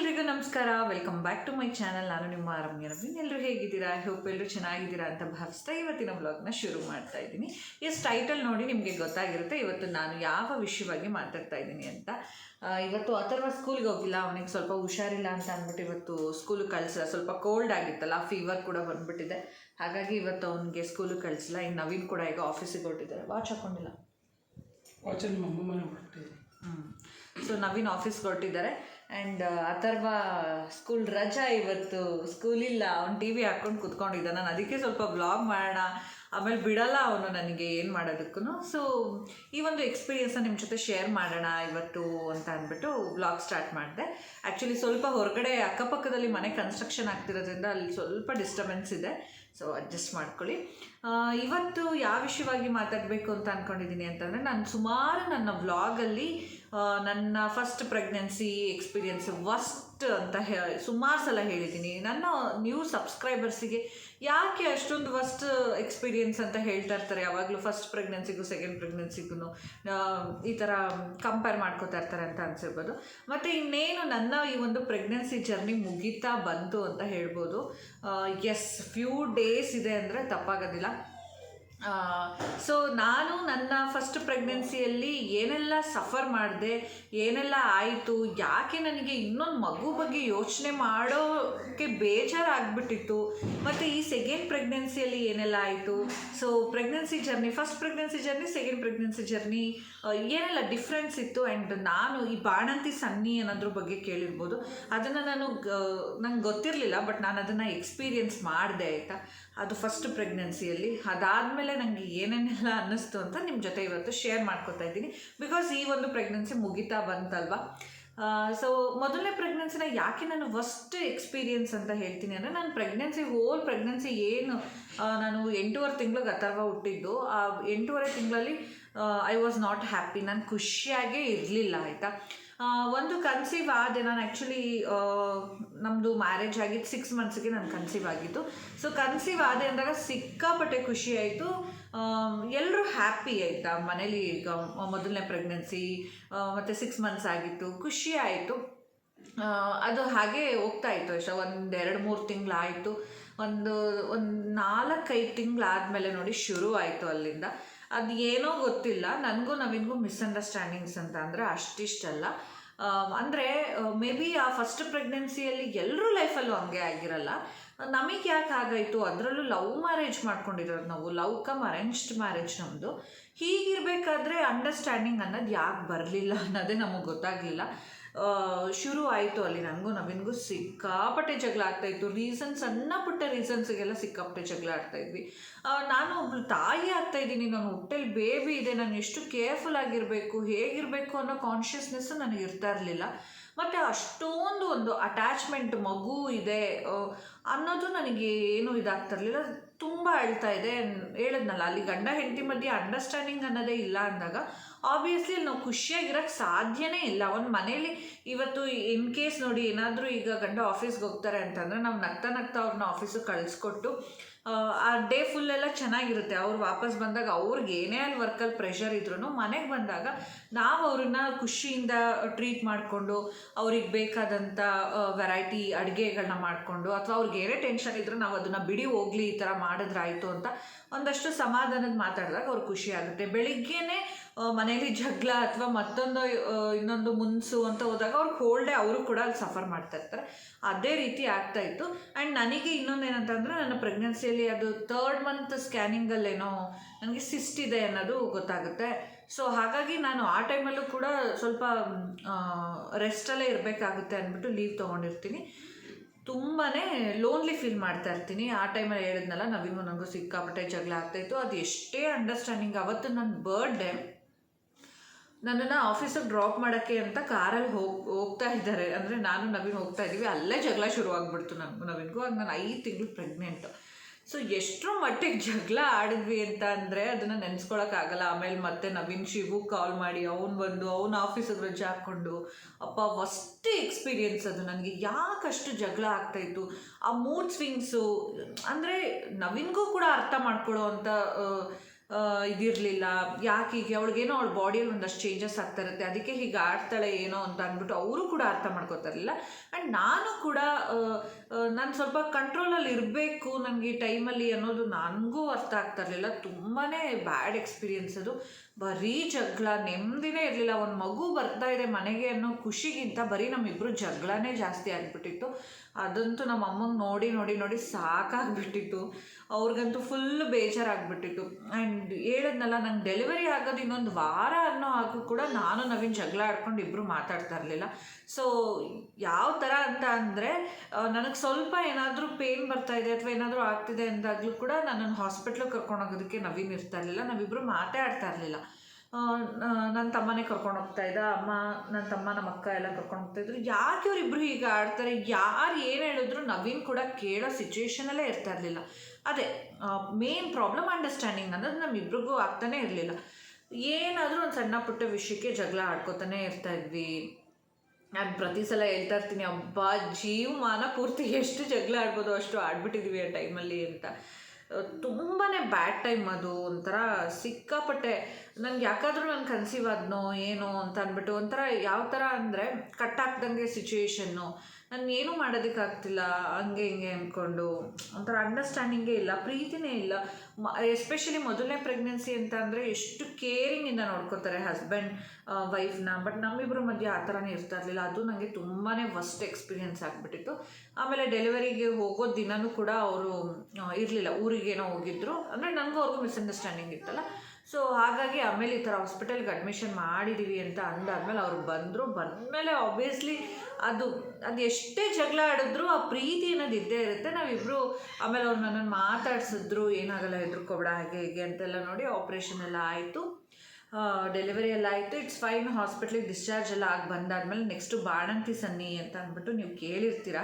ಎಲ್ರಿಗೂ ನಮಸ್ಕಾರ. Welcome back to my channel ನಾನು ನಿಮ್ಮ ರಮ್ಯ ರವೀನ್ ಎಲ್ಲರೂ ಹೇಗಿದ್ದೀರಾ? ಐ ಹೋಪ್ ಎಲ್ಲರೂ ಚೆನ್ನಾಗಿದ್ದೀರಾ ಅಂತ ಭಾವಿಸ್ತಾ ಇವತ್ತಿನ ಬ್ಲಾಗ್ನ ಶುರು ಮಾಡ್ತಾ ಇದ್ದೀನಿ. ಎಸ್ ಟೈಟಲ್ ನೋಡಿ ನಿಮಗೆ ಗೊತ್ತಾಗಿರುತ್ತೆ. ಇವತ್ತು ನಾನು ಯಾವ ವಿಷಯವಾಗಿ ಮಾತಾಡ್ತಾ ಇದ್ದೀನಿ ಅಂತ. ಇವತ್ತು ಅಥರ್ವ ಸ್ಕೂಲ್ಗೆ ಹೋಗಿಲ್ಲ. ಅವನಿಗೆ ಸ್ವಲ್ಪ ಹುಷಾರಿಲ್ಲ ಅಂತ ಅಂದ್ಬಿಟ್ಟು ಇವತ್ತು ಸ್ಕೂಲಿಗೆ ಕಳಿಸಿಲ್ಲ. ಸ್ವಲ್ಪ ಕೋಲ್ಡ್ ಆಗಿತ್ತಲ್ಲ ಫೀವರ್ ಕೂಡ ಬಂದ್ಬಿಟ್ಟಿದೆ. ಹಾಗಾಗಿ ಇವತ್ತು ಅವನಿಗೆ ಸ್ಕೂಲಿಗೆ ಕಳಿಸಿಲ್ಲ. ಇನ್ನು ನವೀನ್ ಕೂಡ ಈಗ ಆಫೀಸಿಗೆ ಹೊರಟಿದ್ದಾರೆ. ವಾಚ್ ಹಾಕೊಂಡಿಲ್ಲ. ವಾಚ್ ಹ್ಞೂ ಸೊ ನವೀನ್ ಆಫೀಸ್ಗೆ ಹೊರಟಿದ್ದಾರೆ. ಆ್ಯಂಡ್ ಅಥರ್ವ ಸ್ಕೂಲ್ ರಜಾ ಇವತ್ತು ಸ್ಕೂಲ್ ಇಲ್ಲ. ಅವ್ನು ಟಿ ವಿ ಹಾಕ್ಕೊಂಡು ಕುತ್ಕೊಂಡಿದ್ದ ನಾನು ಅದಕ್ಕೆ ಸ್ವಲ್ಪ ಬ್ಲಾಗ್ ಮಾಡೋಣ. ಆಮೇಲೆ ಬಿಡಲ್ಲ ಅವನು ನನಗೆ ಏನು ಮಾಡೋದಕ್ಕೂ ಸೊ ಈ ಒಂದು ಎಕ್ಸ್ಪೀರಿಯೆನ್ಸ್ನ ನಿಮ್ಮ ಜೊತೆ ಶೇರ್ ಮಾಡೋಣ ಇವತ್ತು ಅಂತ ಅಂದ್ಬಿಟ್ಟು ಬ್ಲಾಗ್ ಸ್ಟಾರ್ಟ್ ಮಾಡಿದೆ. ಆ್ಯಕ್ಚುಲಿ ಸ್ವಲ್ಪ ಹೊರಗಡೆ ಅಕ್ಕಪಕ್ಕದಲ್ಲಿ ಮನೆ ಕನ್ಸ್ಟ್ರಕ್ಷನ್ ಆಗ್ತಿರೋದ್ರಿಂದ ಅಲ್ಲಿ ಸ್ವಲ್ಪ ಡಿಸ್ಟರ್ಬೆನ್ಸ್ ಇದೆ. ಸೊ ಅಡ್ಜಸ್ಟ್ ಮಾಡ್ಕೊಳ್ಳಿ. ಇವತ್ತು ಯಾವ ವಿಷಯವಾಗಿ ಮಾತಾಡಬೇಕು ಅಂತ ಅಂದ್ಕೊಂಡಿದ್ದೀನಿ ಅಂತಂದರೆ, ನಾನು ಸುಮಾರು ನನ್ನ ವ್ಲಾಗಲ್ಲಿ ನನ್ನ ಫಸ್ಟ್ ಪ್ರೆಗ್ನೆನ್ಸಿ ಎಕ್ಸ್ಪೀರಿಯನ್ಸ್ ವಸ್ಟ್ ಅಂತ ಹೇ, ಸುಮಾರು ಸಲ ಹೇಳಿದ್ದೀನಿ. ನನ್ನ ನ್ಯೂ ಸಬ್ಸ್ಕ್ರೈಬರ್ಸಿಗೆ ಯಾಕೆ ಅಷ್ಟೊಂದು ವಸ್ಟ್ ಎಕ್ಸ್ಪೀರಿಯನ್ಸ್ ಅಂತ ಹೇಳ್ತಾ ಇರ್ತಾರೆ? ಯಾವಾಗಲೂ ಫಸ್ಟ್ ಪ್ರೆಗ್ನೆನ್ಸಿಗೂ ಸೆಕೆಂಡ್ ಪ್ರೆಗ್ನೆನ್ಸಿಗೂ ಈ ಥರ ಕಂಪೇರ್ ಮಾಡ್ಕೋತಾ ಇರ್ತಾರೆ ಅಂತ ಅನ್ಸಿರ್ಬೋದು. ಮತ್ತು ಇನ್ನೇನು ನನ್ನ ಈ ಒಂದು ಪ್ರೆಗ್ನೆನ್ಸಿ ಜರ್ನಿ ಮುಗೀತಾ ಬಂತು ಅಂತ ಹೇಳ್ಬೋದು. ಎಸ್ ಫ್ಯೂ ಡೇಸ್ ಇದೆ ಅಂದರೆ ತಪ್ಪಾಗೋದಿಲ್ಲ. ಸೊ ನಾನು ನನ್ನ ಫಸ್ಟ್ ಪ್ರೆಗ್ನೆನ್ಸಿಯಲ್ಲಿ ಏನೆಲ್ಲ ಸಫರ್ ಮಾಡಿದೆ, ಏನೆಲ್ಲ ಆಯಿತು, ಯಾಕೆ ನನಗೆ ಇನ್ನೊಂದು ಮಗು ಬಗ್ಗೆ ಯೋಚನೆ ಮಾಡೋಕ್ಕೆ ಬೇಜಾರಾಗ್ಬಿಟ್ಟಿತ್ತು. ಮತ್ತು ಈ ಸೆಕೆಂಡ್ ಪ್ರೆಗ್ನೆನ್ಸಿಯಲ್ಲಿ ಏನೆಲ್ಲ ಆಯಿತು? So pregnancy journey first pregnancy journey second pregnancy journey ಏನೆಲ್ಲ ಡಿಫ್ರೆನ್ಸ್ ಇತ್ತು ಆ್ಯಂಡ್ ನಾನು ಈ ಬಾಣಂತಿ ಸನ್ನಿ ಅನ್ನೋದ್ರ ಬಗ್ಗೆ ಕೇಳಿರ್ಬೋದು. ಅದನ್ನು ನಾನು ನಂಗೆ ಗೊತ್ತಿರಲಿಲ್ಲ ಬಟ್ ನಾನು ಅದನ್ನು ಎಕ್ಸ್ಪೀರಿಯನ್ಸ್ ಮಾಡಿದೆ, ಆಯಿತಾ? ಅದು ಫಸ್ಟ್ ಪ್ರೆಗ್ನೆನ್ಸಿಯಲ್ಲಿ ಅದಾದಮೇಲೆ ನನಗೆ ಏನೇನೆಲ್ಲ ಅನ್ನಿಸ್ತು ಅಂತ ನಿಮ್ಮ ಜೊತೆ ಇವತ್ತು ಶೇರ್ ಮಾಡ್ಕೊತಾ ಇದ್ದೀನಿ. ಬಿಕಾಸ್ ಈ ಒಂದು ಪ್ರೆಗ್ನೆನ್ಸಿ ಮುಗಿತಾ ಬಂತಲ್ವಾ? ಸೊ ಮೊದಲನೇ ಪ್ರೆಗ್ನೆನ್ಸಿನ ಯಾಕೆ ನಾನು ಫಸ್ಟ್ ಎಕ್ಸ್ಪೀರಿಯನ್ಸ್ ಅಂತ ಹೇಳ್ತೀನಿ ಅಂದರೆ ನಾನು ಪ್ರೆಗ್ನೆನ್ಸಿ ಹೋಲ್ ಪ್ರೆಗ್ನೆನ್ಸಿ ಏನು ನಾನು ಎಂಟೂವರೆ ತಿಂಗಳಿಗೆ ಅಥರ್ವ ಹುಟ್ಟಿದ್ದು. ಆ, ಎಂಟೂವರೆ ತಿಂಗಳಲ್ಲಿ ಐ ವಾಸ್ ನಾಟ್ ಹ್ಯಾಪಿ ನಾನು ಖುಷಿಯಾಗೇ ಇರಲಿಲ್ಲ, ಆಯಿತಾ? ಒಂದು ಕನ್ಸೀವ್ ಆದೆ ನಾನು ಆ್ಯಕ್ಚುಲಿ ನಮ್ಮದು ಮ್ಯಾರೇಜ್ ಆಗಿದ್ದು ಸಿಕ್ಸ್ ಮಂತ್ಸ್ಗೆ ನಾನು ಕನ್ಸೀವ್ ಆಗಿತ್ತು. ಸೊ ಕನ್ಸೀವ್ ಆದೆ ಅಂದಾಗ ಸಿಕ್ಕಾಪಟ್ಟೆ ಖುಷಿ ಆಯಿತು. ಎಲ್ಲರೂ ಹ್ಯಾಪಿ ಆಯಿತಾ? ಮನೇಲಿ ಈಗ ಮೊದಲನೇ ಪ್ರೆಗ್ನೆನ್ಸಿ ಮತ್ತು ಸಿಕ್ಸ್ ಮಂತ್ಸ್ ಆಗಿತ್ತು. ಖುಷಿ ಆಯಿತು. ಅದು ಹಾಗೆ ಹೋಗ್ತಾ ಇತ್ತು ಅಷ್ಟೇ. ಒಂದು ಎರಡು ಮೂರು ತಿಂಗಳಾಯಿತು ಒಂದು ಒಂದು ನಾಲ್ಕೈದು ತಿಂಗಳಾದಮೇಲೆ ನೋಡಿ ಶುರು ಆಯಿತು ಅಲ್ಲಿಂದ. ಅದು ಏನೋ ಗೊತ್ತಿಲ್ಲ. ನನಗೂ ನವಿನ್ಗೂ ಮಿಸ್ಅಂಡರ್ಸ್ಟ್ಯಾಂಡಿಂಗ್ಸ್ ಅಂತ ಅಂದರೆ ಅಷ್ಟಿಷ್ಟಲ್ಲ. ಅಂದರೆ ಮೇ ಬಿ ಆ ಫಸ್ಟ್ ಪ್ರೆಗ್ನೆನ್ಸಿಯಲ್ಲಿ ಎಲ್ಲರೂ ಲೈಫಲ್ಲೂ ಹಂಗೆ ಆಗಿರಲ್ಲ. ನಮಗೆ ಯಾಕೆ ಆಗಾಯಿತು? ಅದರಲ್ಲೂ ಲವ್ ಮ್ಯಾರೇಜ್ ಮಾಡ್ಕೊಂಡಿರೋದು ನಾವು. ಲವ್ ಕಮ್ ಅರೇಂಜ್ಡ್ ಮ್ಯಾರೇಜ್ ನಮ್ಮದು ಹೀಗಿರಬೇಕಾದ್ರೆ ಅಂಡರ್ಸ್ಟ್ಯಾಂಡಿಂಗ್ ಅನ್ನೋದು ಯಾಕೆ ಬರಲಿಲ್ಲ ಅನ್ನೋದೇ ನಮಗೆ ಗೊತ್ತಾಗಲಿಲ್ಲ. ಶುರು ಆಯಿತು ಅಲ್ಲಿ ನನಗೂ ನವೀನ್ಗೂ ಸಿಕ್ಕಾಪಟ್ಟೆ ಜಗಳ ಆಗ್ತಾಯಿತ್ತು ರೀಸನ್ ಸಣ್ಣ ಪುಟ್ಟ ರೀಸನ್ಸಿಗೆಲ್ಲ ಸಿಕ್ಕಾಪಟ್ಟೆ ಜಗಳ ಆಡ್ತಾಯಿದ್ವಿ ನಾನು ಒಬ್ಳು ತಾಯಿ ಆಗ್ತಾ ಇದ್ದೀನಿ. ನಾನು ಹೊಟ್ಟೆಲಿ ಬೇಬಿ ಇದೆ. ನಾನು ಎಷ್ಟು ಕೇರ್ಫುಲ್ ಆಗಿರಬೇಕು, ಹೇಗಿರಬೇಕು ಅನ್ನೋ ಕಾನ್ಷಿಯಸ್ನೆಸ್ಸು ನನಗೆ ಇರ್ತಾ ಇರಲಿಲ್ಲ. ಮತ್ತು ಅಷ್ಟೊಂದು ಒಂದು ಅಟ್ಯಾಚ್ಮೆಂಟ್ ಮಗು ಇದೆ ಅನ್ನೋದು ನನಗೆ ಏನೂ ಇದಾಗ್ತಿರ್ಲಿಲ್ಲ ತುಂಬ ಅಳ್ತಾ ಇದೆ. ಹೇಳಿದ್ನಲ್ಲ, ಅಲ್ಲಿ ಗಂಡ ಹೆಂಡತಿ ಮಧ್ಯೆ ಅಂಡರ್ಸ್ಟ್ಯಾಂಡಿಂಗ್ ಅನ್ನೋದೇ ಇಲ್ಲ ಅಂದಾಗ ಆಬ್ವಿಯಸ್ಲಿ ನಾವು ಖುಷಿಯಾಗಿರೋಕ್ಕೆ ಸಾಧ್ಯನೇ ಇಲ್ಲ. ಒಂದು ಮನೇಲಿ ಇವತ್ತು ಇನ್ ಕೇಸ್ ನೋಡಿ ಏನಾದರೂ ಈಗ ಗಂಡ ಆಫೀಸ್ಗೆ ಹೋಗ್ತಾರೆ ಅಂತಂದರೆ ನಾವು ನಗ್ತಾ ನಗ್ತಾ ಅವ್ರನ್ನ ಆಫೀಸಿಗೆ ಕಳಿಸ್ಕೊಟ್ಟು ಆ, ಡೇ ಫುಲ್ ಎಲ್ಲ ಚೆನ್ನಾಗಿರುತ್ತೆ. ಅವ್ರು ವಾಪಸ್ ಬಂದಾಗ ಅವ್ರಿಗೆ ಏನೇ ಅಲ್ಲಿ ವರ್ಕಲ್ಲಿ ಪ್ರೆಷರ್ ಇದ್ರೂ ಮನೆಗೆ ಬಂದಾಗ ನಾವು ಅವ್ರನ್ನ ಖುಷಿಯಿಂದ ಟ್ರೀಟ್ ಮಾಡಿಕೊಂಡು ಅವ್ರಿಗೆ ಬೇಕಾದಂಥ ವೆರೈಟಿ ಅಡುಗೆಗಳನ್ನ ಮಾಡಿಕೊಂಡು ಅಥವಾ ಅವ್ರಿಗೆ ಏನೇ ಟೆನ್ಷನ್ ಇದ್ರೂ ನಾವು ಅದನ್ನು ಬಿಡಿ ಹೋಗ್ಲಿ ಈ ಥರ ಮಾಡಿದ್ರಾಯ್ತು ಅಂತ ಒಂದಷ್ಟು ಸಮಾಧಾನದ ಮಾತಾಡಿದಾಗ ಅವ್ರಿಗೆ ಖುಷಿ ಆಗುತ್ತೆ. ಬೆಳಿಗ್ಗೆನೇ ಮನೇಲಿ ಜಗಳ ಅಥವಾ ಮತ್ತೊಂದು ಇನ್ನೊಂದು ಮುನ್ಸು ಅಂತ ಹೋದಾಗ ಅವ್ರಿಗೆ ಹೋಲ್ ಡೇ ಅವರು ಕೂಡ ಅಲ್ಲಿ ಸಫರ್ ಮಾಡ್ತಾ ಇರ್ತಾರೆ. ಅದೇ ರೀತಿ ಆಗ್ತಾ ಇತ್ತು. ಆ್ಯಂಡ್ ನನಗೆ ಇನ್ನೊಂದು ಏನಂತಂದ್ರೆ ನನ್ನ ಪ್ರೆಗ್ನೆನ್ಸಿಯಲ್ಲಿ ಅದು ತರ್ಡ್ ಮಂತ್ ಸ್ಕ್ಯಾನಿಂಗಲ್ಲೇನೋ ನನಗೆ ಸಿಸ್ಟ್ ಇದೆ ಅನ್ನೋದು ಗೊತ್ತಾಗುತ್ತೆ. ಸೊ ಹಾಗಾಗಿ ನಾನು ಆ ಟೈಮಲ್ಲೂ ಕೂಡ ಸ್ವಲ್ಪ ರೆಸ್ಟಲ್ಲೇ ಇರಬೇಕಾಗುತ್ತೆ ಅಂದ್ಬಿಟ್ಟು ಲೀವ್ ತೊಗೊಂಡಿರ್ತೀನಿ. ತುಂಬಾ ಲೋನ್ಲಿ ಫೀಲ್ ಮಾಡ್ತಾ ಇರ್ತೀನಿ. ಆ ಟೈಮಲ್ಲಿ ಹೇಳಿದ್ನಲ್ಲ ನವಿಗೂ ನನಗೂ ಸಿಕ್ಕಾಪಟ್ಟೆ ಜಗಳ ಆಗ್ತಾಯಿತ್ತು ಅದು ಎಷ್ಟೇ ಅಂಡರ್ಸ್ಟ್ಯಾಂಡಿಂಗ್ ಅವತ್ತು ನನ್ನ ಬರ್ಡೇ ನನ್ನನ್ನು ಆಫೀಸಿಗೆ ಡ್ರಾಪ್ ಮಾಡೋಕ್ಕೆ ಅಂತ ಕಾರಲ್ಲಿ ಹೋಗಿ, ಹೋಗ್ತಾ ಇದ್ದಾರೆ. ಅಂದರೆ ನಾನು ನವೀನ್ ಹೋಗ್ತಾ ಇದ್ದೀವಿ, ಅಲ್ಲೇ ಜಗಳ ಶುರು ಆಗ್ಬಿಡ್ತು ನನಗೂ ನವೀನ್ಗೂ ಆಗ ನಾನು ಐದು ತಿಂಗಳು ಪ್ರೆಗ್ನೆಂಟ್ ಸೊ ಎಷ್ಟರ ಮಟ್ಟಿಗೆ ಜಗಳ ಆಡಿದ್ವಿ ಅಂತ ಅಂದರೆ ಅದನ್ನು ನೆನೆಸ್ಕೊಳಕ್ಕಾಗಲ್ಲ ಆಮೇಲೆ ಮತ್ತೆ ನವೀನ್, ಶಿವು ಕಾಲ್ ಮಾಡಿ ಅವ್ನು ಬಂದು, ಅವ್ನ ಆಫೀಸಿಗೆ ರಜೆ ಹಾಕ್ಕೊಂಡು ಅಪ್ಪ ಫಸ್ಟ್ ಎಕ್ಸ್ಪೀರಿಯನ್ಸ್ ಅದು. ನನಗೆ ಯಾಕಷ್ಟು ಜಗಳ ಆಗ್ತಾಯಿತ್ತು ಆ ಮೂಡ್ ಸ್ವಿಂಗ್ಸು ಅಂದರೆ ನವೀನ್ಗೂ ಕೂಡ ಅರ್ಥ ಮಾಡ್ಕೊಳ್ಳೋ ಅಂಥ ಇದಿರಲಿಲ್ಲ. ಯಾಕೆ ಹೀಗೆ? ಅವಳಿಗೇನೋ ಅವಳ ಬಾಡಿಯಲ್ಲಿ ಒಂದಷ್ಟು ಚೇಂಜಸ್ ಆಗ್ತಾ ಇರುತ್ತೆ. ಅದಕ್ಕೆ ಹೀಗೆ ಆಡ್ತಾಳೆ ಏನೋ ಅಂತ ಅಂದ್ಬಿಟ್ಟು ಅವರು ಕೂಡ ಅರ್ಥ ಮಾಡ್ಕೋತಾ ಇರಲಿಲ್ಲ ಆ್ಯಂಡ್ ನಾನು ಕೂಡ ನಾನು ಸ್ವಲ್ಪ ಕಂಟ್ರೋಲಲ್ಲಿ ಇರಬೇಕು ನನಗೆ ಈ ಟೈಮಲ್ಲಿ ಅನ್ನೋದು ನನಗೂ ಅರ್ಥ ಆಗ್ತಾ ಇರಲಿಲ್ಲ. ತುಂಬಾ ಬ್ಯಾಡ್ ಎಕ್ಸ್ಪೀರಿಯನ್ಸ್ ಅದು. ಬರೀ ಜಗಳ, ನೆಮ್ಮದಿನೇ ಇರಲಿಲ್ಲ. ಒಂದು ಮಗು ಬರ್ತಾ ಇದೆ ಮನೆಗೆ ಅನ್ನೋ ಖುಷಿಗಿಂತ ಬರೀ ನಮ್ಮಿಬ್ಬರು ಜಗಳನೇ ಜಾಸ್ತಿ ಆಗಿಬಿಟ್ಟಿತ್ತು. ಅದಂತೂ ನಮ್ಮ ಅಮ್ಮಂಗೆ ನೋಡಿ ನೋಡಿ ನೋಡಿ ಸಾಕಾಗ್ಬಿಟ್ಟಿತ್ತು. ಅವ್ರಿಗಂತೂ ಫುಲ್ ಬೇಜಾರಾಗ್ಬಿಟ್ಟಿತ್ತು. ಆ್ಯಂಡ್ ಹೇಳಿದ್ನಲ್ಲ, ನಂಗೆ ಡೆಲಿವರಿ ಆಗೋದು ಇನ್ನೊಂದು ವಾರ ಅನ್ನೋ ಆಗೂ ಕೂಡ ನಾನು ನವೀನ್ ಜಗಳ ಆಡ್ಕೊಂಡು ಇಬ್ಬರು ಮಾತಾಡ್ತಾ ಇರಲಿಲ್ಲ. ಸೊ ಯಾವ ಥರ ಅಂತ ಅಂದರೆ ನನಗೆ ಸ್ವಲ್ಪ ಏನಾದರೂ ಪೇನ್ ಬರ್ತಾ ಇದೆ ಅಥವಾ ಏನಾದರೂ ಆಗ್ತಿದೆ ಅಂದಾಗಲೂ ಕೂಡ ನನ್ನನ್ನು ಹಾಸ್ಪಿಟ್ಲಿಗೆ ಕರ್ಕೊಂಡೋಗೋದಕ್ಕೆ ನವೀನ್ ಇರ್ತಾ ಇರಲಿಲ್ಲ. ನಾವಿಬ್ಬರು ಮಾತಾಡ್ತಾ ಇರಲಿಲ್ಲ. ನನ್ನ ತಮ್ಮನೇ ಕರ್ಕೊಂಡು ಹೋಗ್ತಾ ಇದ್ದ, ಅಮ್ಮ ನನ್ನ ತಮ್ಮ ನಮ್ಮ ಅಕ್ಕ ಎಲ್ಲ ಕರ್ಕೊಂಡು ಹೋಗ್ತಾ ಇದ್ರು. ಯಾಕೆ ಇವರಿಬ್ಬರು ಹೀಗೆ ಆಡ್ತಾರೆ? ಯಾರು ಏನು ಹೇಳಿದ್ರು ನವೀನ್ ಕೂಡ ಕೇಳೋ ಸಿಚುವೇಶನಲ್ಲೇ ಇರ್ತಾ ಇರಲಿಲ್ಲ. ಅದೇ ಮೇನ್ ಪ್ರಾಬ್ಲಮ್ ಅಂಡರ್ಸ್ಟ್ಯಾಂಡಿಂಗ್ ಅನ್ನೋದು ನಮ್ಮಿಬ್ರಿಗೂ ಆಗ್ತಾನೆ ಇರಲಿಲ್ಲ. ಏನಾದರೂ ಒಂದು ಸಣ್ಣ ಪುಟ್ಟ ವಿಷಯಕ್ಕೆ ಜಗಳ ಆಡ್ಕೋತಾನೆ ಇರ್ತಾ ಇದ್ವಿ. ನಾನು ಪ್ರತಿ ಸಲ ಹೇಳ್ತಾ ಇರ್ತೀನಿ, ಅಬ್ಬಾ, ಜೀವಮಾನ ಪೂರ್ತಿ ಎಷ್ಟು ಜಗಳ ಆಡ್ಬೋದು, ಅಷ್ಟು ಆಡ್ಬಿಟ್ಟಿದ್ವಿ ಆ ಟೈಮಲ್ಲಿ ಅಂತ. ತುಂಬಾ ಬ್ಯಾಡ್ ಟೈಮ್ ಅದು, ಒಂಥರ ಸಿಕ್ಕಾಪಟ್ಟೆ. ನನಗೆ ಯಾಕಾದರೂ ನಾನು ಕನ್ಸೀವ್ ಆದ್ನೋ, ಏನೋ ಅಂತ ಅಂದ್ಬಿಟ್ಟು ಒಂಥರ ಯಾವ ಥರ ಅಂದರೆ ಕಟ್ ಹಾಕ್ದಂಗೆ ಸಿಚುವೇಶನ್ನು ನಾನು ಏನೂ ಮಾಡೋದಕ್ಕಾಗ್ತಿಲ್ಲ, ಹಂಗೆ ಹಿಂಗೆ ಅಂದ್ಕೊಂಡು ಒಂಥರ ಅಂಡರ್ಸ್ಟ್ಯಾಂಡಿಂಗೇ ಇಲ್ಲ, ಪ್ರೀತಿನೇ ಇಲ್ಲ. ಮ ಎಸ್ಪೆಷಲಿ ಮೊದಲನೇ ಪ್ರೆಗ್ನೆನ್ಸಿ ಅಂತ ಅಂದರೆ ಎಷ್ಟು ಕೇರಿಂಗಿಂದ ನೋಡ್ಕೋತಾರೆ ಹಸ್ಬೆಂಡ್ ವೈಫ್ನ ಬಟ್ ನಮ್ಮಿಬ್ಬರ ಮಧ್ಯೆ ಆ ಥರನೇ ಇರ್ತಾ ಇರಲಿಲ್ಲ. ಅದು ನನಗೆ ತುಂಬಾ ಫಸ್ಟ್ ಎಕ್ಸ್ಪೀರಿಯೆನ್ಸ್ ಆಗಿಬಿಟ್ಟಿತ್ತು. ಆಮೇಲೆ ಡೆಲಿವರಿಗೆ ಹೋಗೋ ದಿನವೂ ಕೂಡ ಅವರು ಇರಲಿಲ್ಲ. ಊರಿಗೇನೋ ಹೋಗಿದ್ರು. ಅಂದರೆ ನನಗೂ ಅವ್ರಿಗೂ ಮಿಸ್ಅಂಡರ್ಸ್ಟ್ಯಾಂಡಿಂಗ್ ಇತ್ತಲ್ಲ. ಸೊ ಹಾಗಾಗಿ ಆಮೇಲೆ ಈ ಥರ ಹಾಸ್ಪಿಟಲ್ಗೆ ಅಡ್ಮಿಷನ್ ಮಾಡಿದ್ದೀವಿ ಅಂತ ಅಂದಾದ್ಮೇಲೆ ಅವ್ರು ಬಂದರು. ಬಂದಮೇಲೆ ಆಬ್ವಿಯಸ್ಲಿ ಅದು ಅದು ಎಷ್ಟೇ ಜಗಳ ಆಡಿದ್ರು ಆ ಪ್ರೀತಿ ಅನ್ನೋದು ಇದ್ದೇ ಇರುತ್ತೆ. ನಾವಿಬ್ಬರು ಆಮೇಲೆ ಅವ್ರು ನನ್ನನ್ನು ಮಾತಾಡಿಸಿದ್ರು, ಏನಾಗಲ್ಲ, ಹೆದರ್ಕೊಬೇಡ, ಹಾಗೆ, ಹೀಗೆ ಅಂತೆಲ್ಲ ನೋಡಿ ಆಪ್ರೇಷನ್ ಎಲ್ಲ ಆಯಿತು. ಡೆಲಿವರಿ ಎಲ್ಲ ಆಯಿತು. ಇಟ್ಸ್ ಫೈನ್ ಹಾಸ್ಪಿಟ್ಲಿಗೆ ಡಿಸ್ಚಾರ್ಜ್ ಎಲ್ಲ ಆಗಿ ಬಂದಾದ್ಮೇಲೆ ನೆಕ್ಸ್ಟು ಬಾಣಂತಿ ಸನ್ನಿ ಅಂತ ಅಂದ್ಬಿಟ್ಟು ನೀವು ಕೇಳಿರ್ತೀರ?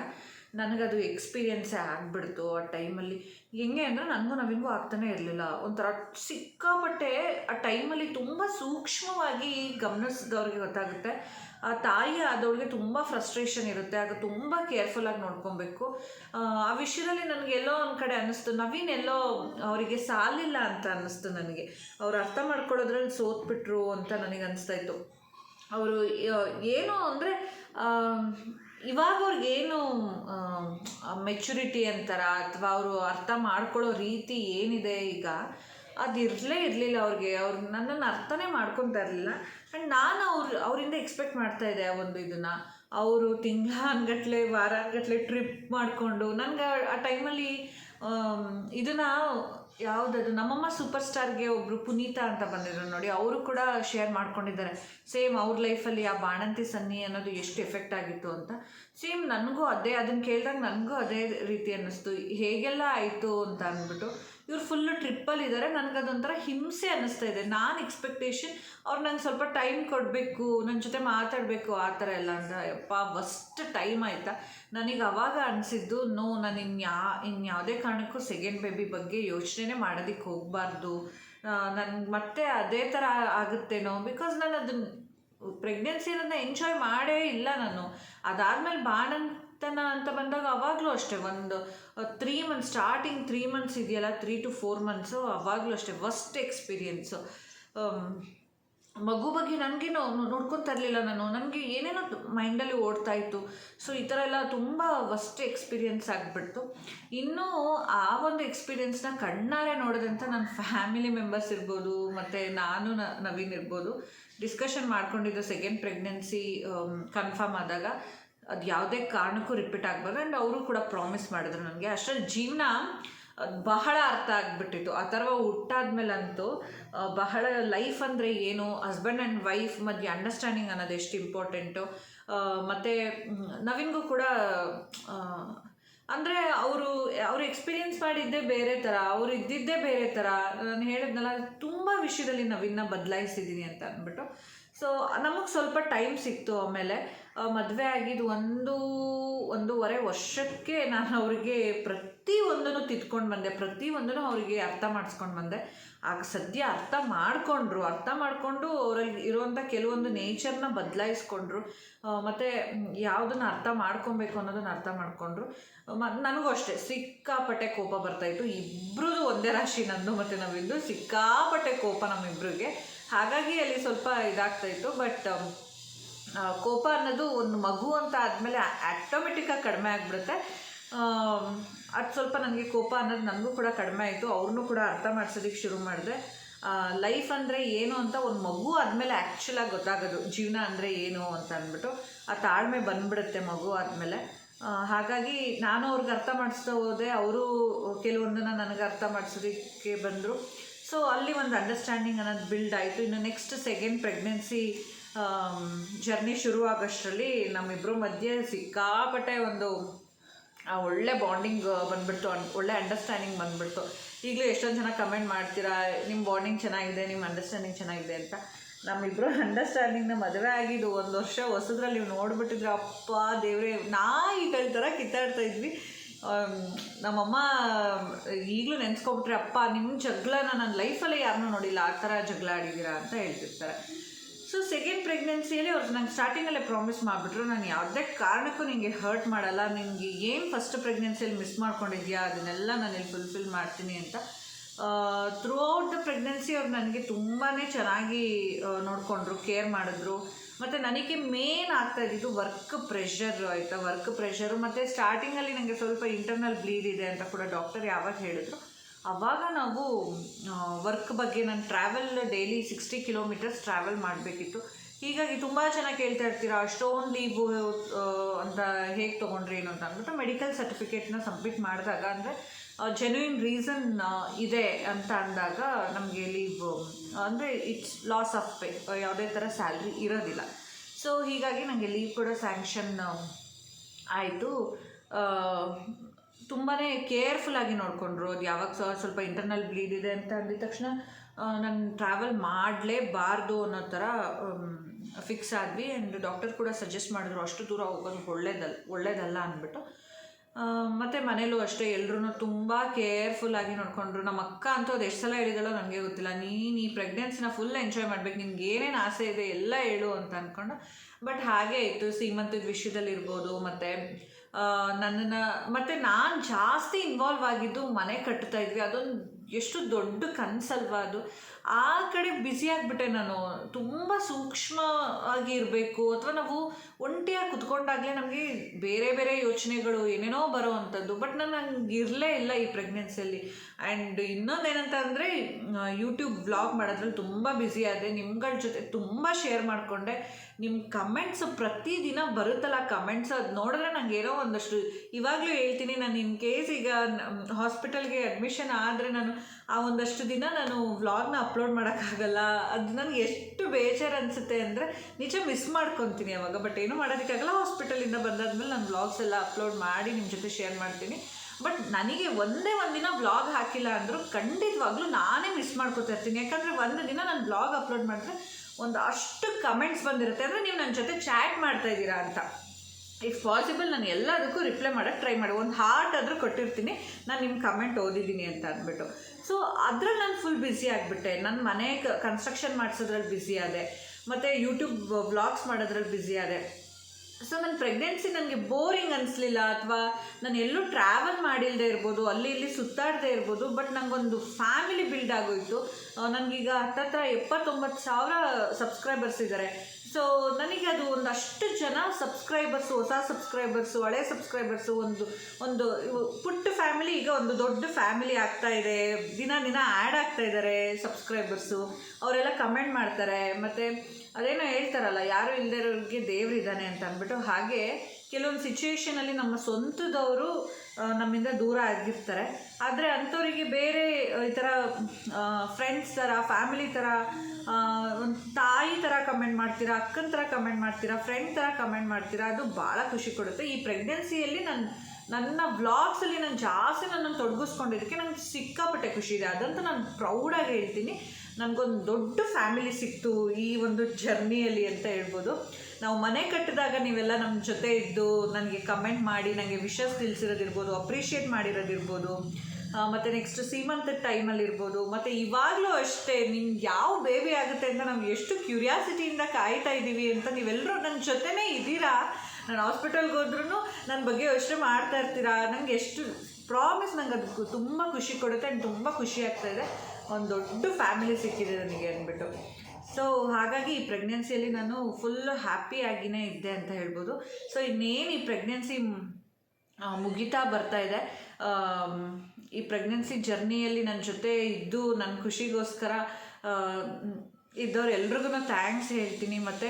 ನನಗದು ಎಕ್ಸ್ಪೀರಿಯನ್ಸೇ ಆಗಿಬಿಡ್ತು ಆ ಟೈಮಲ್ಲಿ ಹೆಂಗೆ ಅಂದರೆ ನನಗೂ ನವಿಂಗೂ ಆಗ್ತಾನೆ ಇರಲಿಲ್ಲ. ಒಂಥರ ಸಿಕ್ಕಾಪಟ್ಟೆ ಆ ಟೈಮಲ್ಲಿ ತುಂಬ ಸೂಕ್ಷ್ಮವಾಗಿ ಗಮನಿಸಿದವ್ರಿಗೆ ಗೊತ್ತಾಗುತ್ತೆ. ಆ ತಾಯಿ ಆದವಳಿಗೆ ತುಂಬ ಫ್ರಸ್ಟ್ರೇಷನ್ ಇರುತ್ತೆ. ಆಗ ತುಂಬ ಕೇರ್ಫುಲ್ಲಾಗಿ ನೋಡ್ಕೊಬೇಕು. ಆ ವಿಷಯದಲ್ಲಿ ನನಗೆ ಎಲ್ಲೋ ಒಂದು ಕಡೆ ಅನ್ನಿಸ್ತು. ನವೀನ್ ಎಲ್ಲೋ ಅವರಿಗೆ ಸಾಲಿಲ್ಲ ಅಂತ ಅನ್ನಿಸ್ತು ನನಗೆ. ಅವ್ರು ಅರ್ಥ ಮಾಡ್ಕೊಳ್ಳೋದ್ರಲ್ಲಿ ಸೋತ್ಬಿಟ್ರು ಅಂತ ನನಗೆ ಅನಿಸ್ತಾ ಇತ್ತು. ಅವರು ಏನು ಅಂದರೆ ಇವಾಗ ಅವ್ರಿಗೇನು ಮೆಚುರಿಟಿ ಅಂತಾರ, ಅಥವಾ ಅವರು ಅರ್ಥ ಮಾಡ್ಕೊಳ್ಳೋ ರೀತಿ ಏನಿದೆ ಈಗ ಅದು ಇರಲೇ ಇರಲಿಲ್ಲ ಅವ್ರಿಗೆ. ಅವ್ರು ನನ್ನನ್ನು ಅರ್ಥನೇ ಮಾಡ್ಕೊತಾ ಇರಲಿಲ್ಲ. ಆ್ಯಂಡ್ ನಾನು ಅವ್ರು, ಅವರಿಂದ ಎಕ್ಸ್ಪೆಕ್ಟ್ ಮಾಡ್ತಾ ಇದ್ದೆ ಆ ಒಂದು ಇದನ್ನು. ಅವರು ತಿಂಗಳ ಅನ್ಗಟ್ಲೆ ವಾರ ಟ್ರಿಪ್ ಮಾಡಿಕೊಂಡು ನನಗೆ ಆ ಟೈಮಲ್ಲಿ ಇದನ್ನು ಯಾವುದದು, ನಮ್ಮಮ್ಮ ಸೂಪರ್ ಸ್ಟಾರ್ಗೆ ಒಬ್ಬರು ಪುನೀತಾ ಅಂತ ಬಂದಿದ್ರು ನೋಡಿ, ಅವರು ಕೂಡ ಶೇರ್ ಮಾಡ್ಕೊಂಡಿದ್ದಾರೆ. ಸೇಮ್ ಅವ್ರ ಲೈಫಲ್ಲಿ ಆ ಬಾಣಂತಿ ಸನ್ನಿ ಅನ್ನೋದು ಎಷ್ಟು ಎಫೆಕ್ಟ್ ಆಗಿತ್ತು ಅಂತ. ಸೇಮ್ ನನಗೂ ಅದೇ ಅದನ್ನು ಕೇಳಿದಾಗ ನನಗೂ ಅದೇ ರೀತಿ ಅನ್ನಿಸ್ತು. ಹೇಗೆಲ್ಲ ಆಯಿತು ಅಂತ ಅಂದ್ಬಿಟ್ಟು ಇವ್ರು ಫುಲ್ಲು ಇದ್ದಾರೆ ನನಗದೊಂಥರ ಹಿಂಸೆ ಅನ್ನಿಸ್ತಾ ಇದೆ. ನಾನು ಎಕ್ಸ್ಪೆಕ್ಟೇಷನ್ ಅವ್ರು ನಂಗೆ ಸ್ವಲ್ಪ ಟೈಮ್ ಕೊಡಬೇಕು ನನ್ನ ಜೊತೆ ಮಾತಾಡಬೇಕು, ಆ ಥರ ಎಲ್ಲ ಅಂತ. ಯಪ್ಪ ಫಸ್ಟ್ ಟೈಮ್ ಆಯಿತಾ? ನನಗೆ ಅವಾಗ ಅನಿಸಿದ್ದು ನೋ ನಾನು ಇನ್ಯಾ ಇನ್ಯಾವುದೇ ಕಾರಣಕ್ಕೂ ಸೆಕೆಂಡ್ ಬೇಬಿ ಬಗ್ಗೆ ಯೋಚನೆ ಮಾಡೋದಕ್ಕೆ ಹೋಗಬಾರ್ದು. ನನಗೆ ಮತ್ತೆ ಅದೇ ಥರ ಆಗುತ್ತೇನೋ? ಬಿಕಾಸ್ ನಾನು ಅದನ್ನು ಪ್ರೆಗ್ನೆನ್ಸಿ ಎಂಜಾಯ್ ಮಾಡೇ ಇಲ್ಲ ನಾನು. ಅದಾದಮೇಲೆ ಬಾಣಂತನ ಅಂತ ಬಂದಾಗ ಅವಾಗಲೂ ಅಷ್ಟೇ ಒಂದು three months starting three months ಇದೆಯಲ್ಲ ತ್ರೀ ಟು ಫೋರ್ ಮಂತ್ಸು ಅವಾಗಲೂ ಅಷ್ಟೇ ಫಸ್ಟ್ ಎಕ್ಸ್ಪೀರಿಯೆನ್ಸು ಮಗು ಬಗ್ಗೆ ನನಗೇನು ನೋಡ್ಕೊತಾ ಇರಲಿಲ್ಲ ನಾನು. ನನಗೆ ಏನೇನೋ ಮೈಂಡಲ್ಲಿ ಓಡ್ತಾ ಇತ್ತು. ಸೊ ಈ ಥರ ಎಲ್ಲ ತುಂಬ ವಸ್ಟ್ ಎಕ್ಸ್ಪೀರಿಯೆನ್ಸ್ ಆಗಿಬಿಡ್ತು. ಇನ್ನೂ ಆ ಒಂದು ಎಕ್ಸ್ಪೀರಿಯೆನ್ಸ್ನ ಕಣ್ಣಾರೆ ನೋಡೋದಂತ ನನ್ನ ಫ್ಯಾಮಿಲಿ ಮೆಂಬರ್ಸ್ ಇರ್ಬೋದು, ಮತ್ತು ನಾನು ನವೀನ್ ಇರ್ಬೋದು. ಡಿಸ್ಕಷನ್ ಮಾಡ್ಕೊಂಡಿದ್ದು ಸೆಕೆಂಡ್ ಪ್ರೆಗ್ನೆನ್ಸಿ ಕನ್ಫರ್ಮ್ ಆದಾಗ. ಅದು ಯಾವುದೇ ಕಾರಣಕ್ಕೂ ರಿಪೀಟ್ ಆಗಬಾರ್ದು. ಆ್ಯಂಡ್ ಅವರು ಕೂಡ ಪ್ರಾಮಿಸ್ ಮಾಡಿದ್ರು ನನಗೆ. ಅಷ್ಟರಲ್ಲಿ ಜೀವನ ಬಹಳ ಅರ್ಥ ಆಗಿಬಿಟ್ಟಿತ್ತು. ಆ ಥರ ಹುಟ್ಟಾದ್ಮೇಲಂತೂ ಬಹಳ ಲೈಫ್ ಅಂದರೆ ಏನು ಹಸ್ಬೆಂಡ್ ಆ್ಯಂಡ್ ವೈಫ್ ಮಧ್ಯೆ ಅಂಡರ್ಸ್ಟ್ಯಾಂಡಿಂಗ್ ಅನ್ನೋದು ಎಷ್ಟು ಇಂಪಾರ್ಟೆಂಟು ಮತ್ತು ನವೀನ್ಗೂ ಕೂಡ ಅಂದರೆ ಅವರು ಅವರು ಎಕ್ಸ್ಪೀರಿಯನ್ಸ್ ಮಾಡಿದ್ದೇ ಬೇರೆ ಥರ, ಅವ್ರು ಇದ್ದಿದ್ದೇ ಬೇರೆ ಥರ. ನಾನು ಹೇಳಿದ್ನಲ್ಲ, ತುಂಬ ವಿಷಯದಲ್ಲಿ ನವೀನ್ನ ಬದಲಾಯಿಸಿದ್ದೀನಿ ಅಂತ ಅಂದ್ಬಿಟ್ಟು. ಸೊ ನಮಗೆ ಸ್ವಲ್ಪ ಟೈಮ್ ಸಿಕ್ತು ಆಮೇಲೆ. ಮದುವೆ ಆಗಿದ್ದು ಒಂದು, ಒಂದೂವರೆ ವರ್ಷಕ್ಕೆ ನಾನು ಅವರಿಗೆ ಪ್ರತಿ ಒಂದನ್ನು ತಿದ್ಕೊಂಡು ಬಂದೆ. ಪ್ರತಿಯೊಂದನ್ನು ಅವರಿಗೆ ಅರ್ಥ ಮಾಡಿಸ್ಕೊಂಡು ಬಂದೆ. ಆಗ ಸದ್ಯ ಅರ್ಥ ಮಾಡಿಕೊಂಡ್ರು. ಅರ್ಥ ಮಾಡಿಕೊಂಡು ಅವರಲ್ಲಿ ಇರುವಂಥ ಕೆಲವೊಂದು ನೇಚರ್ನ ಬದಲಾಯಿಸ್ಕೊಂಡ್ರು. ಮತ್ತು ಯಾವುದನ್ನು ಅರ್ಥ ಮಾಡ್ಕೊಬೇಕು ಅನ್ನೋದನ್ನು ಅರ್ಥ ಮಾಡಿಕೊಂಡ್ರು. ನನಗೂ ಅಷ್ಟೇ ಸಿಕ್ಕಾಪಟ್ಟೆ ಕೋಪ ಬರ್ತಾಯಿತ್ತು ಇಬ್ಬರದು ಒಂದೇ ರಾಶಿ ನಂದು ಮತ್ತು ನಮ್ಮಿಂದು ಸಿಕ್ಕಾಪಟ್ಟೆ ಕೋಪ ನಮ್ಮಿಬ್ಬರಿಗೆ ಹಾಗಾಗಿ ಅಲ್ಲಿ ಸ್ವಲ್ಪ ಇದಾಗ್ತಾಯಿತ್ತು ಬಟ್ ಕೋಪ ಅನ್ನೋದು ಒಂದು ಮಗು ಅಂತ ಆದಮೇಲೆ ಆಟೋಮೆಟಿಕ್ಕಾಗಿ ಕಡಿಮೆ ಆಗಿಬಿಡುತ್ತೆ. ಅದು ಸ್ವಲ್ಪ ನನಗೆ ಕೋಪ ಅನ್ನೋದು ನನಗೂ ಕೂಡ ಕಡಿಮೆ ಆಯಿತು ಅವ್ರನ್ನೂ ಕೂಡ ಅರ್ಥ ಮಾಡ್ಸೋದಕ್ಕೆ ಶುರು ಮಾಡಿದೆ. ಲೈಫ್ ಅಂದರೆ ಏನು ಅಂತ ಒಂದು ಮಗು ಆದಮೇಲೆ ಆ್ಯಕ್ಚುಲಾಗಿ ಗೊತ್ತಾಗೋದು, ಜೀವನ ಅಂದರೆ ಏನು ಅಂತ ಅಂದ್ಬಿಟ್ಟು. ಆ ತಾಳ್ಮೆ ಬಂದ್ಬಿಡುತ್ತೆ ಮಗು ಆದಮೇಲೆ. ಹಾಗಾಗಿ ನಾನು ಅವ್ರಿಗೆ ಅರ್ಥ ಮಾಡಿಸ್ತಾ ಹೋದೆ, ಅವರು ಕೆಲವೊಂದನ್ನು ನನಗೆ ಅರ್ಥ ಮಾಡಿಸೋದಕ್ಕೆ ಬಂದರು. ಸೊ ಅಲ್ಲಿ ಒಂದು ಅಂಡರ್ಸ್ಟ್ಯಾಂಡಿಂಗ್ ಅನ್ನೋದು ಬಿಲ್ಡ್ ಆಯಿತು. ಇನ್ನು ನೆಕ್ಸ್ಟ್ ಸೆಕೆಂಡ್ ಪ್ರೆಗ್ನೆನ್ಸಿ ಜರ್ನಿ ಶುರು ಆಗೋಷ್ಟರಲ್ಲಿ ನಮ್ಮಿಬ್ಬರ ಮಧ್ಯೆ ಸಿಕ್ಕಾಪಟ್ಟೆ ಒಂದು ಒಳ್ಳೆ ಬಾಂಡಿಂಗ್ ಬಂದ್ಬಿಡ್ತು, ಅನ್- ಒಳ್ಳೆ ಅಂಡರ್ಸ್ಟ್ಯಾಂಡಿಂಗ್ ಬಂದ್ಬಿಡ್ತು. ಈಗಲೂ ಎಷ್ಟೊಂದು ಜನ ಕಮೆಂಟ್ ಮಾಡ್ತೀರಾ ನಿಮ್ಮ ಬಾಂಡಿಂಗ್ ಚೆನ್ನಾಗಿದೆ ನಿಮ್ಮ ಅಂಡರ್ಸ್ಟ್ಯಾಂಡಿಂಗ್ ಚೆನ್ನಾಗಿದೆ ಅಂತ. ನಮ್ಮಿಬ್ಬರು ಅಂಡರ್ಸ್ಟ್ಯಾಂಡಿಂಗ್ನ ಮದುವೆ ಆಗಿದ್ದು ಒಂದು ವರ್ಷ ಹೊಸದ್ರಲ್ಲಿ ನೀವು ನೋಡಿಬಿಟ್ಟಿದ್ರೆ, ಅಪ್ಪ, ದೇವ್ರೆ ನಾಯಿಗಳ ಥರ ಕಿತ್ತಾಡ್ತಾ ಇದ್ವಿ. ನಮ್ಮಮ್ಮ, ಈಗಲೂ ನೆನೆಸ್ಕೊಬಿಟ್ರೆ, ಅಪ್ಪ ನಿಮ್ಮ ಜಗಳನ ನನ್ನ ಲೈಫಲ್ಲೇ ಯಾರನ್ನೂ ನೋಡಿಲ್ಲ, ಆ ಥರ ಜಗಳ ಆಡಿದ್ದೀರಾ ಅಂತ ಹೇಳ್ತಿರ್ತಾರೆ. ಸೊ ಸೆಕೆಂಡ್ ಪ್ರೆಗ್ನೆನ್ಸಿಯಲ್ಲಿ ಅವ್ರು ನಂಗೆ ಸ್ಟಾರ್ಟಿಂಗಲ್ಲೇ ಪ್ರಾಮಿಸ್ ಮಾಡಿಬಿಟ್ರು. ನಾನು ಯಾವುದೇ ಕಾರಣಕ್ಕೂ ನಿಮಗೆ ಹರ್ಟ್ ಮಾಡಲ್ಲ. ನಿಮಗೆ ಏನು ಫಸ್ಟ್ ಪ್ರೆಗ್ನೆನ್ಸಿಯಲ್ಲಿ ಮಿಸ್ ಮಾಡ್ಕೊಂಡಿದ್ಯಾ? ಅದನ್ನೆಲ್ಲ ನಾನು ಇಲ್ಲಿ ಫುಲ್ಫಿಲ್ ಮಾಡ್ತೀನಿ ಅಂತ. ಥ್ರೂ ಔಟ್ ದ ಪ್ರೆಗ್ನೆನ್ಸಿ ಅವ್ರು ನನಗೆ ತುಂಬಾ ಚೆನ್ನಾಗಿ ನೋಡಿಕೊಂಡ್ರು ಕೇರ್ ಮಾಡಿದ್ರು. ಮತ್ತು ನನಗೆ ಮೇನ್ ಆಗ್ತಾ ಇದ್ದಿದ್ದು ವರ್ಕ್ ಪ್ರೆಷರ್ ಆಯಿತಾ? ವರ್ಕ್ ಪ್ರೆಷರು ಮತ್ತು ಸ್ಟಾರ್ಟಿಂಗಲ್ಲಿ ನನಗೆ ಸ್ವಲ್ಪ ಇಂಟರ್ನಲ್ ಬ್ಲೀಡ್ ಇದೆ ಅಂತ ಕೂಡ ಡಾಕ್ಟರ್ ಯಾವಾಗ ಹೇಳಿದ್ರು. ಆವಾಗ ನಾವು ವರ್ಕ್ ಬಗ್ಗೆ ನಾನು travel daily sixty kilometres travel ಮಾಡಬೇಕಿತ್ತು. ಹೀಗಾಗಿ ತುಂಬ ಜನ ಕೇಳ್ತಾ ಇರ್ತೀರಾ, ಅಷ್ಟೊಂದು ಲೀವು ಅಂತ ಹೇಗೆ ತೊಗೊಂಡ್ರಿ ಏನು? ಅಂತ ಅಂದ್ಬಿಟ್ಟು ಮೆಡಿಕಲ್ ಸರ್ಟಿಫಿಕೇಟ್ನ ಸಬ್ಮಿಟ್ ಮಾಡಿದಾಗ ಅಂದರೆ ಜೆನ್ಯೂನ್ ರೀಸನ್ ಇದೆ ಅಂತ ಅಂದಾಗ ನಮಗೆ ಲೀವ್ ಅಂದರೆ ಇಟ್ಸ್ ಲಾಸ್ ಆಫ್ ಪೇ ಯಾವುದೇ ಥರ ಸ್ಯಾಲ್ರಿ ಇರೋದಿಲ್ಲ. ಸೊ ಹೀಗಾಗಿ ನನಗೆ ಲೀವ್ ಕೂಡ ಸ್ಯಾಂಕ್ಷನ್ ಆಯಿತು. ತುಂಬಾ ಕೇರ್ಫುಲ್ಲಾಗಿ ನೋಡಿಕೊಂಡ್ರು. ಅದು ಯಾವಾಗ ಸ್ವ- ಸ್ವಲ್ಪ ಇಂಟರ್ನಲ್ ಬ್ಲೀಡ್ ಇದೆ ಅಂತ ಅಂದಿದ ತಕ್ಷಣ ನಾನು ಟ್ರಾವೆಲ್ ಮಾಡಲೇಬಾರ್ದು ಅನ್ನೋ ಥರ ಫಿಕ್ಸ್ ಆದ್ವಿ ಆ್ಯಂಡ್ ಡಾಕ್ಟರ್ ಕೂಡ ಸಜೆಸ್ಟ್ ಮಾಡಿದ್ರು, ಅಷ್ಟು ದೂರ ಹೋಗೋದು ಒಳ್ಳೇದಲ್ಲ ಒಳ್ಳೇದಲ್ಲ ಅಂದ್ಬಿಟ್ಟು. ಮತ್ತು ಮನೇಲೂ ಅಷ್ಟೇ ಎಲ್ಲರೂ ತುಂಬ ಕೇರ್ಫುಲ್ಲಾಗಿ ನೋಡಿಕೊಂಡ್ರು. ನಮ್ಮ ಅಕ್ಕ ಅಂತೂ ಅದು ಎಷ್ಟು ಸಲ ಹೇಳಿದಳೋ ನನಗೆ ಗೊತ್ತಿಲ್ಲ. ನೀನು ಈ ಪ್ರೆಗ್ನೆನ್ಸಿನ ಫುಲ್ ಎಂಜಾಯ್ ಮಾಡ್ಬೇಕು, ನಿನ್ಗೆ ಏನೇನು ಆಸೆ ಇದೆ ಎಲ್ಲ ಹೇಳು ಅಂತ ಅಂದ್ಕೊಂಡು ಬಟ್ ಹಾಗೇ ಇತ್ತು ಸೀಮಂತದ ವಿಷಯದಲ್ಲಿರ್ಬೋದು, ಮತ್ತು ನನ್ನನ್ನು ಮತ್ತು ನಾನು ಜಾಸ್ತಿ ಇನ್ವಾಲ್ವ್ ಆಗಿದ್ದು ಮನೆ ಕಟ್ತಾ ಇದ್ವಿ. ಅದೊಂದು ಎಷ್ಟು ದೊಡ್ಡ ಕನಸಲ್ವಾ ಅದು. ಆ ಕಡೆ ಬ್ಯುಸಿ ಆಗಿಬಿಟ್ಟೆ ನಾನು. ತುಂಬ ಸೂಕ್ಷ್ಮವಾಗಿ ಇರಬೇಕು. ಅಥವಾ ನಾವು ಒಂಟಿಯಾಗಿ ಕುತ್ಕೊಂಡಾಗಲೇ ನಮಗೆ ಬೇರೆ ಬೇರೆ ಯೋಚನೆಗಳು ಏನೇನೋ ಬರೋ ಅಂಥದ್ದು ಬಟ್ ನಾನು ನಂಗೆ ಇರಲೇ ಇಲ್ಲ ಈ ಪ್ರೆಗ್ನೆನ್ಸಿಯಲ್ಲಿ ಆ್ಯಂಡ್ ಇನ್ನೊಂದೇನಂತ ಅಂದರೆ ಯೂಟ್ಯೂಬ್ ವ್ಲಾಗ್ ಮಾಡೋದ್ರಲ್ಲಿ ತುಂಬ ಬ್ಯುಸಿ ಆದೆ. ನಿಮ್ಗಳ ಜೊತೆ ತುಂಬ ಶೇರ್ ಮಾಡಿಕೊಂಡೆ. ನಿಮ್ಮ ಕಮೆಂಟ್ಸ್ ಪ್ರತಿದಿನ ಬರುತ್ತಲ್ಲ ಕಮೆಂಟ್ಸ್ ಅದು ನೋಡಿದ್ರೆ ನಂಗೆ ಏನೋ ಒಂದಷ್ಟು ಇವಾಗಲೂ ಹೇಳ್ತೀನಿ. ನಾನು ಇನ್ ಕೇಸ್ ಈಗ ಹಾಸ್ಪಿಟಲ್ಗೆ ಅಡ್ಮಿಷನ್ ಆದರೆ ನಾನು ಆ ಒಂದಷ್ಟು ದಿನ ನಾನು ವ್ಲಾಗ್ನ ಅಪ್ಲೋಡ್ ಮಾಡೋಕ್ಕಾಗಲ್ಲ. ಅದು ನನಗೆ ಎಷ್ಟು ಬೇಜಾರು ಅನಿಸುತ್ತೆ ಅಂದರೆ ನಿಜ ಮಿಸ್ ಮಾಡ್ಕೊತೀನಿ ಅವಾಗ ಬಟ್ ಏನೂ ಮಾಡೋದಕ್ಕಾಗಲ್ಲ. ಹಾಸ್ಪಿಟಲಿಂದ ಬಂದಾದ್ಮೇಲೆ ನಾನು ಬ್ಲಾಗ್ಸ್ ಎಲ್ಲ ಅಪ್ಲೋಡ್ ಮಾಡಿ ನಿಮ್ಮ ಜೊತೆ ಶೇರ್ ಮಾಡ್ತೀನಿ. ಬಟ್ ನನಗೆ ಒಂದೇ ಒಂದಿನ ವ್ಲಾಗ್ ಹಾಕಿಲ್ಲ ಅಂದರೂ ಖಂಡಿತವಾಗ್ಲೂ ನಾನೇ ಮಿಸ್ ಮಾಡ್ಕೊತಾ ಇರ್ತೀನಿ. ಯಾಕಂದರೆ ಒಂದು ದಿನ ನಾನು ಬ್ಲಾಗ್ ಅಪ್ಲೋಡ್ ಮಾಡಿದ್ರೆ ಒಂದು ಅಷ್ಟು ಕಮೆಂಟ್ಸ್ ಬಂದಿರುತ್ತೆ. ಅಂದರೆ ನೀವು ನನ್ನ ಜೊತೆ ಚಾಟ್ ಮಾಡ್ತಾ ಇದ್ದೀರಾ ಅಂತ. ಇಫ್ ಪಾಸಿಬಲ್ ನಾನು ಎಲ್ಲದಕ್ಕೂ ರಿಪ್ಲೈ ಮಾಡೋಕ್ಕೆ ಟ್ರೈ ಮಾಡಿ. ಒಂದು ಹಾರ್ಟ್ ಆದರೂ ಕೊಟ್ಟಿರ್ತೀನಿ. ನಾನು ನಿಮ್ಮ ಕಮೆಂಟ್ ಓದಿದ್ದೀನಿ ಅಂತ ಅಂದ್ಬಿಟ್ಟು. ಸೊ ಅದ್ರಲ್ಲಿ ನಾನು ಫುಲ್ ಬ್ಯುಸಿ ಆಗಿಬಿಟ್ಟೆ. ನನ್ನ ಮನೆ ಕನ್ಸ್ಟ್ರಕ್ಷನ್ ಮಾಡಿಸೋದ್ರಲ್ಲಿ ಬ್ಯುಸಿ ಆದೆ. ಮತ್ತು ಯೂಟ್ಯೂಬ್ ಬ್ಲಾಗ್ಸ್ ಮಾಡೋದ್ರಲ್ಲಿ ಬ್ಯುಸಿ ಆದೆ. ಸೊ ನನ್ನ ಪ್ರೆಗ್ನೆನ್ಸಿ ನನಗೆ ಬೋರಿಂಗ್ ಅನಿಸ್ಲಿಲ್ಲ. ಅಥವಾ ನಾನು ಎಲ್ಲೂ ಟ್ರಾವೆಲ್ ಮಾಡಿಲ್ಲದೆ ಇರ್ಬೋದು, ಅಲ್ಲಿ ಇಲ್ಲಿ ಸುತ್ತಾಡದೆ ಇರ್ಬೋದು ಬಟ್ ನನಗೊಂದು ಫ್ಯಾಮಿಲಿ ಬಿಲ್ಡ್ ಆಗೋಯ್ತು. ನನಗೀಗ ಹತ್ತತ್ರ ಎಪ್ಪತ್ತೊಂಬತ್ತು ಸಾವಿರ ಸಬ್ಸ್ಕ್ರೈಬರ್ಸ್ ಇದ್ದಾರೆ ಸೊ ನನಗೆ ಅದು ಒಂದಷ್ಟು ಜನ ಸಬ್ಸ್ಕ್ರೈಬರ್ಸು ಹೊಸ ಸಬ್ಸ್ಕ್ರೈಬರ್ಸು ಹಳೆ ಸಬ್ಸ್ಕ್ರೈಬರ್ಸು ಒಂದು ಒಂದು ಪುಟ್ಟ ಫ್ಯಾಮಿಲಿ ಈಗ ಒಂದು ದೊಡ್ಡ ಫ್ಯಾಮಿಲಿ ಆಗ್ತಾ ಇದೆ. ದಿನ ದಿನ ಆ್ಯಡ್ ಆಗ್ತಾ ಇದ್ದಾರೆ ಸಬ್ಸ್ಕ್ರೈಬರ್ಸು ಅವರೆಲ್ಲ ಕಮೆಂಟ್ ಮಾಡ್ತಾರೆ. ಮತ್ತು ಅದೇನೋ ಹೇಳ್ತಾರಲ್ಲ, ಯಾರು ಇಲ್ಲದೆ ಇರೋರಿಗೆ ದೇವ್ರಿದ್ದಾನೆ ಅಂತ ಅಂದ್ಬಿಟ್ಟು, ಹಾಗೆ ಕೆಲವೊಂದು ಸಿಚುವೇಶನಲ್ಲಿ ನಮ್ಮ ಸ್ವಂತದವರು ನಮ್ಮಿಂದ ದೂರ ಆಗಿರ್ತಾರೆ. ಆದರೆ ಅಂಥವರಿಗೆ ಬೇರೆ ಈ ಥರ ಫ್ರೆಂಡ್ಸ್ ಥರ ಫ್ಯಾಮಿಲಿ ಥರ ಒಂದು ತಾಯಿ ಥರ ಕಮೆಂಟ್ ಮಾಡ್ತೀರಾ, ಅಕ್ಕನ ಥರ ಕಮೆಂಟ್ ಮಾಡ್ತೀರಾ ಫ್ರೆಂಡ್ ಥರ ಕಮೆಂಟ್ ಮಾಡ್ತೀರಾ, ಅದು ಭಾಳ ಖುಷಿ ಕೊಡುತ್ತೆ. ಈ ಪ್ರೆಗ್ನೆನ್ಸಿಯಲ್ಲಿ ನನ್ನ ನನ್ನ ವ್ಲಾಗ್ಸಲ್ಲಿ ನಾನು ಜಾಸ್ತಿ ನನ್ನನ್ನು ತೊಡಗಿಸ್ಕೊಂಡಿದ್ದಕ್ಕೆ ನನಗೆ ಸಿಕ್ಕಾಪಟ್ಟೆ ಖುಷಿ ಇದೆ. ಅದಂತೂ ನಾನು ಪ್ರೌಡಾಗಿ ಹೇಳ್ತೀನಿ. ನನಗೊಂದು ದೊಡ್ಡ ಫ್ಯಾಮಿಲಿ ಸಿಕ್ತು ಈ ಒಂದು ಜರ್ನಿಯಲ್ಲಿ ಅಂತ ಹೇಳ್ಬೋದು. ನಾವು ಮನೆ ಕಟ್ಟಿದಾಗ ನೀವೆಲ್ಲ ನಮ್ಮ ಜೊತೆ ಇದ್ದು ನನಗೆ ಕಮೆಂಟ್ ಮಾಡಿ ನನಗೆ ವಿಷಸ್ ತಿಳಿಸಿರೋದಿರ್ಬೋದು ಅಪ್ರಿಷಿಯೇಟ್ ಮಾಡಿರೋದಿರ್ಬೋದು. ಮತ್ತು ನೆಕ್ಸ್ಟ್ ಸೀಮಂತದ ಟೈಮಲ್ಲಿರ್ಬೋದು ಮತ್ತು ಇವಾಗಲೂ ಅಷ್ಟೇ, ನಿಮ್ಗೆ ಯಾವ ಬೇಬಿ ಆಗುತ್ತೆ ಅಂತ ನಾವು ಎಷ್ಟು ಕ್ಯೂರಿಯಾಸಿಟಿಯಿಂದ ಕಾಯ್ತಾ ಇದ್ದೀವಿ ಅಂತ ನೀವೆಲ್ಲರೂ ನನ್ನ ಜೊತೆನೇ ಇದ್ದೀರಾ? ನಾನು ಹಾಸ್ಪಿಟಲ್ಗೆ ಹೋದ್ರೂ ನನ್ನ ಬಗ್ಗೆ ಯೋಚನೆ ಮಾಡ್ತಾ ಇರ್ತೀರಾ? ನನಗೆ ಎಷ್ಟು ಪ್ರಾಮಿಸ್ ನಂಗೆ ಅದು ತುಂಬ ಖುಷಿ ಕೊಡುತ್ತೆ ಆ್ಯಂಡ್ ತುಂಬ ಖುಷಿ ಆಗ್ತಾ ಇದೆ. ಒಂದು ದೊಡ್ಡ ಫ್ಯಾಮಿಲಿ ಸಿಕ್ಕಿದೆ ನನಗೆ ಅಂದ್ಬಿಟ್ಟು. ಸೊ ಹಾಗಾಗಿ ಈ ಪ್ರೆಗ್ನೆನ್ಸಿಯಲ್ಲಿ ನಾನು ಫುಲ್ ಹ್ಯಾಪಿಯಾಗಿಯೇ ಇದ್ದೆ ಅಂತ ಹೇಳ್ಬೋದು. ಸೊ ಇನ್ನೇನು ಈ ಪ್ರೆಗ್ನೆನ್ಸಿ ಮುಗಿತಾ ಬರ್ತಾ ಇದೆ. ಈ ಪ್ರೆಗ್ನೆನ್ಸಿ ಜರ್ನಿಯಲ್ಲಿ ನನ್ನ ಜೊತೆ ಇದ್ದು ನನ್ನ ಖುಷಿಗೋಸ್ಕರ ಇದ್ದವ್ರು ಎಲ್ರಿಗೂ ಥ್ಯಾಂಕ್ಸ್ ಹೇಳ್ತೀನಿ. ಮತ್ತು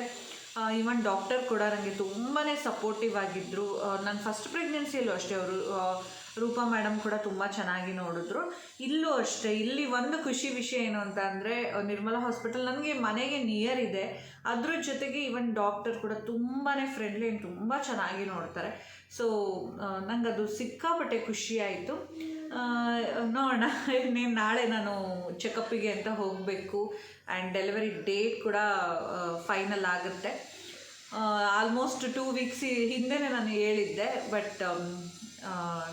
ಈವನ್ ಡಾಕ್ಟರ್ ಕೂಡ ನನಗೆ ತುಂಬಾ ಸಪೋರ್ಟಿವ್ ಆಗಿದ್ದರು ನನ್ನ ಫಸ್ಟ್ ಪ್ರೆಗ್ನೆನ್ಸಿಯಲ್ಲೂ ಅಷ್ಟೇ ಅವರು ರೂಪಾ ಮೇಡಮ್ ಕೂಡ ತುಂಬ ಚೆನ್ನಾಗಿ ನೋಡಿದ್ರು. ಇಲ್ಲೂ ಅಷ್ಟೇ, ಇಲ್ಲಿ ಒಂದು ಖುಷಿ ವಿಷಯ ಏನು ಅಂತ ಅಂದರೆ, ನಿರ್ಮಲಾ ಹಾಸ್ಪಿಟಲ್ ನನಗೆ ಮನೆಗೆ ನಿಯರ್ ಇದೆ. ಅದ್ರ ಜೊತೆಗೆ ಈವನ್ ಡಾಕ್ಟರ್ ಕೂಡ ತುಂಬಾ ಫ್ರೆಂಡ್ಲಿ ಆ್ಯಂಡ್ ತುಂಬ ಚೆನ್ನಾಗಿ ನೋಡ್ತಾರೆ. ಸೊ ನಂಗೆ ಅದು ಸಿಕ್ಕಾಪಟ್ಟೆ ಖುಷಿ ಆಯಿತು. ನೋಡೋಣ, ಇನ್ನೇನು ನಾಳೆ ನಾನು ಚೆಕಪ್ಪಿಗೆ ಅಂತ ಹೋಗಬೇಕು. ಆ್ಯಂಡ್ ಡೆಲಿವರಿ ಡೇಟ್ ಕೂಡ ಫೈನಲ್ ಆಗುತ್ತೆ. ಆಲ್ಮೋಸ್ಟ್ ಟೂ ವೀಕ್ಸ್ ಹಿಂದೆ ನಾನು ಹೇಳಿದ್ದೆ ಬಟ್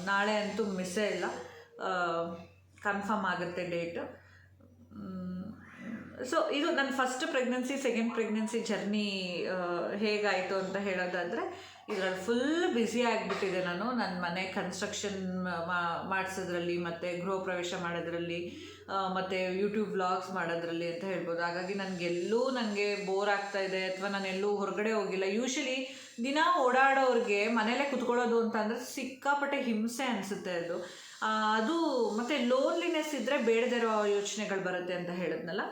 ನಾಳೆ ಅಂತೂ ಮಿಸ್ಸೇ ಇಲ್ಲ. ಕನ್ಫರ್ಮ್ ಆಗುತ್ತೆ ಡೇಟು ಸೊ ಇದು ನನ್ನ first pregnancy second pregnancy journey ಹೇಗಾಯಿತು ಅಂತ ಹೇಳೋದಾದರೆ, ಇದರಲ್ಲಿ ಫುಲ್ ಬ್ಯುಸಿ ಆಗಿಬಿಟ್ಟಿದೆ ನಾನು. ನನ್ನ ಮನೆ ಕನ್ಸ್ಟ್ರಕ್ಷನ್ ಮಾಡಿಸೋದ್ರಲ್ಲಿ ಮತ್ತು ಗೃಹ ಪ್ರವೇಶ ಮಾಡೋದ್ರಲ್ಲಿ ಮತ್ತು ಯೂಟ್ಯೂಬ್ ವ್ಲಾಗ್ಸ್ ಮಾಡೋದ್ರಲ್ಲಿ ಅಂತ ಹೇಳ್ಬೋದು. ಹಾಗಾಗಿ ನನಗೆಲ್ಲೂ ನನಗೆ ಬೋರ್ ಆಗ್ತಾ ಇದೆ, ಅಥವಾ ನಾನು ಎಲ್ಲೂ ಹೊರಗಡೆ ಹೋಗಿಲ್ಲ. ಯೂಶಲಿ ದಿನ ಓಡಾಡೋರಿಗೆ ಮನೇಲೆ ಕುತ್ಕೊಳ್ಳೋದು ಅಂತ ಅಂದರೆ ಸಿಕ್ಕಾಪಟ್ಟೆ ಹಿಂಸೆ ಅನಿಸುತ್ತೆ ಅದು. ಅದು ಮತ್ತು ಲೋನ್ಲಿನೆಸ್ ಇದ್ರೆ ಬೇಡದಿರೋ ಯೋಚನೆಗಳು ಬರುತ್ತೆ ಅಂತ ಹೇಳಿದ್ನಲ್ಲ?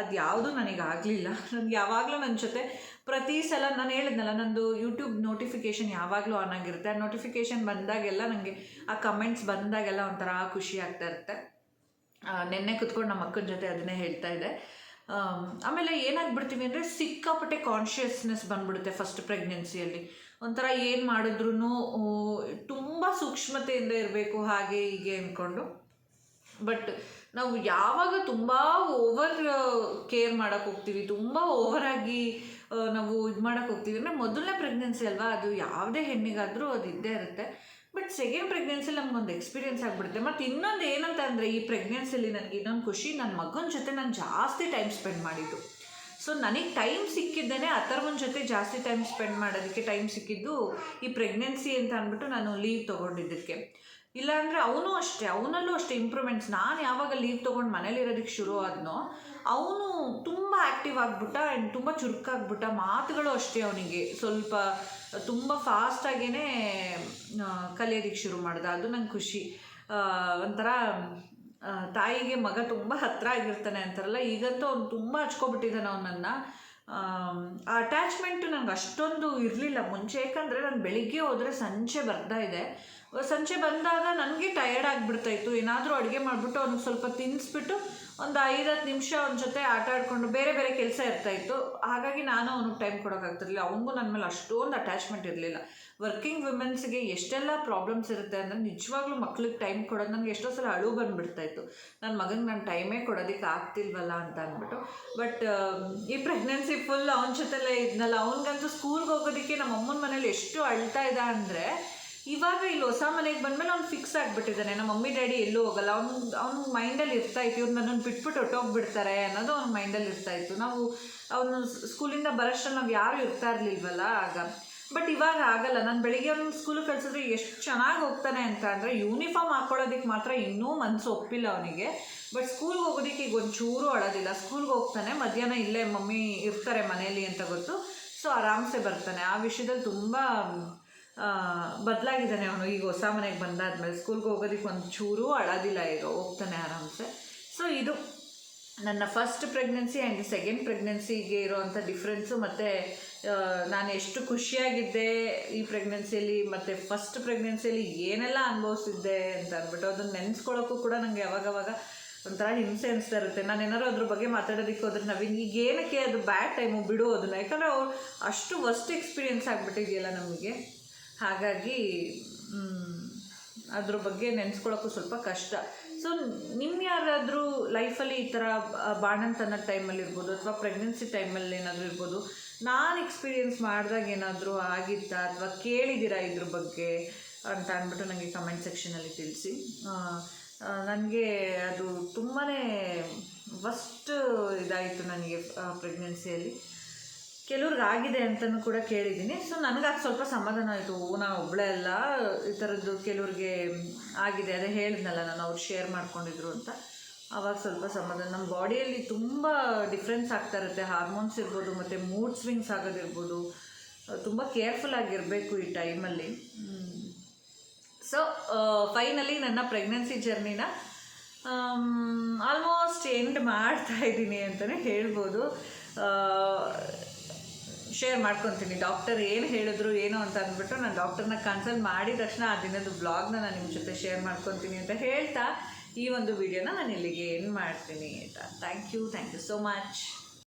ಅದು ಯಾವುದೂ ನನಗೆ ಆಗಲಿಲ್ಲ. ನನಗೆ ಯಾವಾಗಲೂ ನನ್ನ ಜೊತೆ ಪ್ರತಿ ಸಲ ನಾನು ಹೇಳಿದ್ನಲ್ಲ ನಂದು ಯೂಟ್ಯೂಬ್ ನೋಟಿಫಿಕೇಷನ್ ಯಾವಾಗಲೂ ಆನ್ ಆಗಿರುತ್ತೆ. ಆ ನೋಟಿಫಿಕೇಷನ್ ಬಂದಾಗೆಲ್ಲ ನನಗೆ ಆ ಕಮೆಂಟ್ಸ್ ಬಂದಾಗೆಲ್ಲ ಒಂಥರ ಖುಷಿ ಆಗ್ತಾ ಇರುತ್ತೆ. ನಿನ್ನೆ ಕುತ್ಕೊಂಡು ನಮ್ಮ ಅಕ್ಕನ ಜೊತೆ ಅದನ್ನೇ ಹೇಳ್ತಾ ಆಮ್, ಆಮೇಲೆ ಏನಾಗ್ಬಿಡ್ತೀವಿ ಅಂದರೆ ಸಿಕ್ಕಾಪಟ್ಟೆ ಕಾನ್ಷಿಯಸ್ನೆಸ್ ಬಂದ್ಬಿಡುತ್ತೆ ಫಸ್ಟ್ ಪ್ರೆಗ್ನೆನ್ಸಿಯಲ್ಲಿ ಒಂಥರ ಏನು ಮಾಡಿದ್ರೂ ತುಂಬ ಸೂಕ್ಷ್ಮತೆಯಿಂದ ಇರಬೇಕು ಹಾಗೆ ಹೀಗೆ ಅಂದ್ಕೊಂಡು ಬಟ್ ನಾವು ಯಾವಾಗ ತುಂಬ ಓವರ್ ಕೇರ್ ಮಾಡೋಕೆ ಹೋಗ್ತೀವಿ, ತುಂಬ ಓವರಾಗಿ ನಾವು ಇದು ಮಾಡೋಕೆ ಹೋಗ್ತೀವಿ ಅಂದರೆ ಮೊದಲನೇ ಪ್ರೆಗ್ನೆನ್ಸಿ ಅಲ್ವಾ? ಅದು ಯಾವುದೇ ಹೆಣ್ಣಿಗಾದರೂ ಅದು ಇದ್ದೇ ಇರುತ್ತೆ. ಬಟ್ ಸೆಕೆಂಡ್ ಪ್ರೆಗ್ನೆನ್ಸಿಲಿ ನಮ್ಗೊಂದು ಎಕ್ಸ್ಪೀರಿಯನ್ಸ್ ಆಗಿಬಿಡುತ್ತೆ. ಮತ್ತು ಇನ್ನೊಂದು ಏನಂತ ಅಂದರೆ ಈ ಪ್ರೆಗ್ನೆನ್ಸಿಲಿ ನನಗೆ ಇನ್ನೊಂದು ಖುಷಿ ನನ್ನ ಮಗನ ಜೊತೆ ನಾನು ಜಾಸ್ತಿ ಟೈಮ್ ಸ್ಪೆಂಡ್ ಮಾಡಿದ್ದು. ಸೊ ನನಗೆ ಟೈಮ್ ಸಿಕ್ಕಿದ್ದೇನೆ ಅಥರ್ವನ ಜೊತೆ ಜಾಸ್ತಿ ಟೈಮ್ ಸ್ಪೆಂಡ್ ಮಾಡೋದಕ್ಕೆ ಟೈಮ್ ಸಿಕ್ಕಿದ್ದು ಈ ಪ್ರೆಗ್ನೆನ್ಸಿ ಅಂತ ಅಂದ್ಬಿಟ್ಟು ನಾನು ಲೀವ್ ತೊಗೊಂಡಿದ್ದಕ್ಕೆ. ಇಲ್ಲಾಂದರೆ ಅವನು ಅಷ್ಟೇ, ಅವನಲ್ಲೂ ಅಷ್ಟೇ ಇಂಪ್ರೂವ್ಮೆಂಟ್ಸ್ ನಾನು ಯಾವಾಗ ಲೀವ್ ತೊಗೊಂಡು ಮನೇಲಿರೋದಕ್ಕೆ ಶುರು ಆದನೋ, ಅವನು ತುಂಬ ಆ್ಯಕ್ಟಿವ್ ಆಗಿಬಿಟ್ಟ ಆ್ಯಂಡ್ ತುಂಬ ಚುರುಕಾಗ್ಬಿಟ್ಟ ಮಾತುಗಳು ಅಷ್ಟೇ ಅವನಿಗೆ. ಸ್ವಲ್ಪ ತುಂಬ ಫಾಸ್ಟಾಗೇ ಕಲಿಯೋದಕ್ಕೆ ಶುರು ಮಾಡಿದೆ. ಅದು ನಂಗೆ ಖುಷಿ. ಒಂಥರ ತಾಯಿಗೆ ಮಗ ತುಂಬ ಹತ್ತಿರ ಆಗಿರ್ತಾನೆ ಅಂತಾರಲ್ಲ, ಈಗಂತೂ ಅವ್ನು ತುಂಬ ಹಚ್ಕೊಬಿಟ್ಟಿದ್ದಾನೆ ಅವನನ್ನು ಆ ಅಟ್ಯಾಚ್ಮೆಂಟು ನನಗೆ ಅಷ್ಟೊಂದು ಇರಲಿಲ್ಲ. ಮುಂಚೆ ಯಾಕಂದರೆ ನಾನು ಬೆಳಿಗ್ಗೆ ಹೋದರೆ ಸಂಜೆ ಬರ್ತಾ ಇದೆ. ಸಂಜೆ ಬಂದಾಗ ನನಗೆ ಟಯರ್ಡ್ ಆಗಿಬಿಡ್ತಾಯಿತ್ತು. ಏನಾದರೂ ಅಡುಗೆ ಮಾಡಿಬಿಟ್ಟು ಅವ್ನಿಗೆ ಸ್ವಲ್ಪ ತಿನ್ನಿಸ್ಬಿಟ್ಟು ಒಂದು ಐದು ಹತ್ತು ನಿಮಿಷ ಅವನ ಜೊತೆ ಆಟ ಆಡಿಕೊಂಡು ಬೇರೆ ಬೇರೆ ಕೆಲಸ ಇರ್ತಾಯಿತ್ತು. ಹಾಗಾಗಿ ನಾನು ಅವನಿಗೆ ಟೈಮ್ ಕೊಡೋಕ್ಕಾಗ್ತಿರಲಿಲ್ಲ ಅವನಿಗೂ ನನ್ನ ಮೇಲೆ ಅಷ್ಟೊಂದು ಅಟ್ಯಾಚ್ಮೆಂಟ್ ಇರಲಿಲ್ಲ. ವರ್ಕಿಂಗ್ ವಿಮೆನ್ಸ್ಗೆ ಎಷ್ಟೆಲ್ಲ ಪ್ರಾಬ್ಲಮ್ಸ್ ಇರುತ್ತೆ ಅಂದರೆ ನಿಜವಾಗ್ಲೂ ಮಕ್ಳಿಗೆ ಟೈಮ್ ಕೊಡೋದು ನನಗೆ ಎಷ್ಟೋ ಸಲ ಅಳು ಬಂದುಬಿಡ್ತಾಯಿತ್ತು. ನನ್ನ ಮಗನಿಗೆ ನಾನು ಟೈಮೇ ಕೊಡೋದಕ್ಕೆ ಆಗ್ತಿಲ್ವಲ್ಲ ಅಂತ ಅಂದ್ಬಿಟ್ಟು. ಬಟ್ ಈ ಪ್ರೆಗ್ನೆನ್ಸಿ ಫುಲ್ ಅವನ ಜೊತೆಲ್ಲೇ ಇದ್ನಲ್ಲ. ಅವನಿಗಂತೂ ಸ್ಕೂಲ್ಗೆ ಹೋಗೋದಕ್ಕೆ ನಮ್ಮ ಅಮ್ಮನ ಮನೇಲಿ ಎಷ್ಟು ಅಳ್ತಾ ಇದ್ದ ಅಂದರೆ ಇವಾಗ ಇಲ್ಲಿ ಹೊಸ ಮನೆಗೆ ಬಂದಮೇಲೆ ಅವ್ನು ಫಿಕ್ಸ್ ಆಗಿಬಿಟ್ಟಿದ್ದಾನೆ. ನಮ್ಮ ಮಮ್ಮಿ, ಡ್ಯಾಡಿ ಎಲ್ಲೂ ಹೋಗಲ್ಲ. ಅವ್ನು, ಅವ್ನ ಮೈಂಡಲ್ಲಿ ಇರ್ತಾ ಇತ್ತು. ಇವ್ರು ನನ್ನನ್ನು ಬಿಟ್ಬಿಟ್ಟು ಹೊಟ್ಟೋಗ್ಬಿಡ್ತಾರೆ ಅನ್ನೋದು ಅವ್ನ ಮೈಂಡಲ್ಲಿ ಇರ್ತಾಯಿತ್ತು ನಾವು ಅವನು ಸ್ಕೂಲಿಂದ ಬರೋಷ್ಟರಲ್ಲಿ ನಾವು ಯಾರು ಇರ್ತಾ ಇರಲಿಲ್ವಲ್ಲ ಆಗ. ಬಟ್ ಇವಾಗ ಆಗಲ್ಲ. ನಾನು ಬೆಳಿಗ್ಗೆ ಅವ್ನು ಸ್ಕೂಲಿಗೆ ಕಳಿಸಿದ್ರೆ ಎಷ್ಟು ಚೆನ್ನಾಗಿ ಹೋಗ್ತಾನೆ ಅಂತ ಅಂದರೆ ಯೂನಿಫಾರ್ಮ್ ಹಾಕ್ಕೊಳ್ಳೋದಕ್ಕೆ ಮಾತ್ರ ಇನ್ನೂ ಮನಸ್ಸು ಒಪ್ಪಿಲ್ಲ ಅವನಿಗೆ. ಬಟ್ ಸ್ಕೂಲ್ಗೆ ಹೋಗೋದಕ್ಕೆ ಈಗ ಒಂಚೂರು ಅಳೋದಿಲ್ಲ. ಸ್ಕೂಲ್ಗೆ ಹೋಗ್ತಾನೆ. ಮಧ್ಯಾಹ್ನ ಇಲ್ಲೇ ಮಮ್ಮಿ ಇರ್ತಾರೆ ಮನೆಯಲ್ಲಿ ಅಂತ ಗೊತ್ತು. ಸೊ ಆರಾಮ್ಸೆ ಬರ್ತಾನೆ. ಆ ವಿಷಯದಲ್ಲಿ ತುಂಬ ಬದಲಾಗಿದ್ದಾನೆ ಅವನು. ಈಗ ಹೊಸ ಮನೆಗೆ ಬಂದಾದ್ಮೇಲೆ ಸ್ಕೂಲ್ಗೆ ಹೋಗೋದಕ್ಕೆ ಒಂದು ಚೂರು ಅಳೋದಿಲ್ಲ ಈಗ ಹೋಗ್ತಾನೆ ಆರಾಮ್ಸೆ. ಸೊ ಇದು ನನ್ನ ಫಸ್ಟ್ ಪ್ರೆಗ್ನೆನ್ಸಿ ಆ್ಯಂಡ್ ಸೆಕೆಂಡ್ ಪ್ರೆಗ್ನೆನ್ಸಿಗೆ ಇರೋವಂಥ ಡಿಫ್ರೆನ್ಸು ಮತ್ತು ನಾನು ಎಷ್ಟು ಖುಷಿಯಾಗಿದ್ದೆ ಈ ಪ್ರೆಗ್ನೆನ್ಸಿಯಲ್ಲಿ ಮತ್ತು ಫಸ್ಟ್ ಪ್ರೆಗ್ನೆನ್ಸಿಯಲ್ಲಿ ಏನೆಲ್ಲ ಅನುಭವಿಸಿದ್ದೆ ಅಂತ ಅಂದ್ಬಿಟ್ಟು ಅದನ್ನು ನೆನೆಸ್ಕೊಳ್ಳೋಕ್ಕೂ ಕೂಡ ನನಗೆ ಯಾವಾಗವಾಗ ಒಂಥರ ಹಿಂಸೆ ಅನಿಸ್ತಾ ಇರುತ್ತೆ. ನಾನು ಏನಾದ್ರು ಅದ್ರ ಬಗ್ಗೆ ಮಾತಾಡೋದಕ್ಕೆ ಹೋದ್ರೆ ನವೀನ್, ಈಗ ಏನಕ್ಕೆ ಅದು ಬ್ಯಾಡ್ ಟೈಮು ಬಿಡು ಯಾಕಂದರೆ ಅವ್ರು ಅಷ್ಟು ವರ್ಸ್ಟ್ ಎಕ್ಸ್ಪೀರಿಯೆನ್ಸ್ ಆಗಿಬಿಟ್ಟಿದೆಯಲ್ಲ ನಮಗೆ. ಹಾಗಾಗಿ ಅದ್ರ ಬಗ್ಗೆ ನೆನೆಸ್ಕೊಳ್ಳೋಕ್ಕೂ ಸ್ವಲ್ಪ ಕಷ್ಟ. ಸೊ ನಿಮ್ಮ ಯಾರಾದರೂ ಲೈಫಲ್ಲಿ ಈ ಥರ ಬಾಣಂತನ ಟೈಮಲ್ಲಿ ಇರ್ಬೋದು ಅಥವಾ ಪ್ರೆಗ್ನೆನ್ಸಿ ಟೈಮಲ್ಲಿ ಏನಾದರೂ ಇರ್ಬೋದು, ನಾನು ಎಕ್ಸ್ಪೀರಿಯೆನ್ಸ್ ಮಾಡಿದಾಗ ಏನಾದರೂ ಆಗಿತ್ತಾ ಅಥವಾ ಕೇಳಿದ್ದೀರಾ ಇದ್ರ ಬಗ್ಗೆ ಅಂತ ಅಂದ್ಬಿಟ್ಟು ನನಗೆ ಕಮೆಂಟ್ ಸೆಕ್ಷನಲ್ಲಿ ತಿಳಿಸಿ. ನನಗೆ ಅದು ತುಂಬಾ ಫಸ್ಟ್ ಇದಾಯಿತು ನನಗೆ ಪ್ರೆಗ್ನೆನ್ಸಿಯಲ್ಲಿ ಕೆಲವ್ರಿಗೆ ಆಗಿದೆ ಅಂತಲೂ ಕೂಡ ಕೇಳಿದ್ದೀನಿ. ಸೊ ನನಗಾಗ ಸ್ವಲ್ಪ ಸಮಾಧಾನ ಆಯಿತು. ನಾನು ಒಬ್ಬಳೇ ಅಲ್ಲ. ಈ ಥರದ್ದು ಕೆಲವ್ರಿಗೆ ಆಗಿದೆ ಅದೇ ಹೇಳಿದ್ನಲ್ಲ ನಾನು, ಅವ್ರು ಶೇರ್ ಮಾಡ್ಕೊಂಡಿದ್ರು ಅಂತ. ಆವಾಗ ಸ್ವಲ್ಪ ಸಮಾಧಾನ. ನಮ್ಮ ಬಾಡಿಯಲ್ಲಿ ತುಂಬ ಡಿಫ್ರೆನ್ಸ್ ಆಗ್ತಾ ಇರುತ್ತೆ. ಹಾರ್ಮೋನ್ಸ್ ಇರ್ಬೋದು, ಮತ್ತು ಮೂಡ್ ಸ್ವಿಂಗ್ಸ್ ಆಗೋದಿರ್ಬೋದು. ತುಂಬ ಕೇರ್ಫುಲ್ ಆಗಿರಬೇಕು ಈ ಟೈಮಲ್ಲಿ ಸೊ ಫೈನಲಿ ನನ್ನ ಪ್ರೆಗ್ನೆನ್ಸಿ ಜರ್ನಿನ ಆಲ್ಮೋಸ್ಟ್ ಎಂಡ್ ಮಾಡ್ತಾ ಇದ್ದೀನಿ ಅಂತಲೇ ಹೇಳ್ಬೋದು. ಶೇರ್ ಮಾಡ್ಕೊತೀನಿ. ಡಾಕ್ಟರ್ ಏನು ಹೇಳಿದ್ರು ಏನು ಅಂತ ಅಂದ್ಬಿಟ್ಟು ನಾನು ಡಾಕ್ಟರ್ನ ಕನ್ಸಲ್ಟ್ ಮಾಡಿದ ತಕ್ಷಣ ಆ ದಿನದ ಬ್ಲಾಗ್ನ ನಾನು ನಿಮ್ಮ ಜೊತೆ ಶೇರ್ ಮಾಡ್ಕೊತೀನಿ ಅಂತ ಹೇಳ್ತಾ ಈ ಒಂದು ವಿಡಿಯೋನ ನಾನು ಇಲ್ಲಿಗೆ ಏನು ಮಾಡ್ತೀನಿ ಆಯಿತಾ thank you thank you so much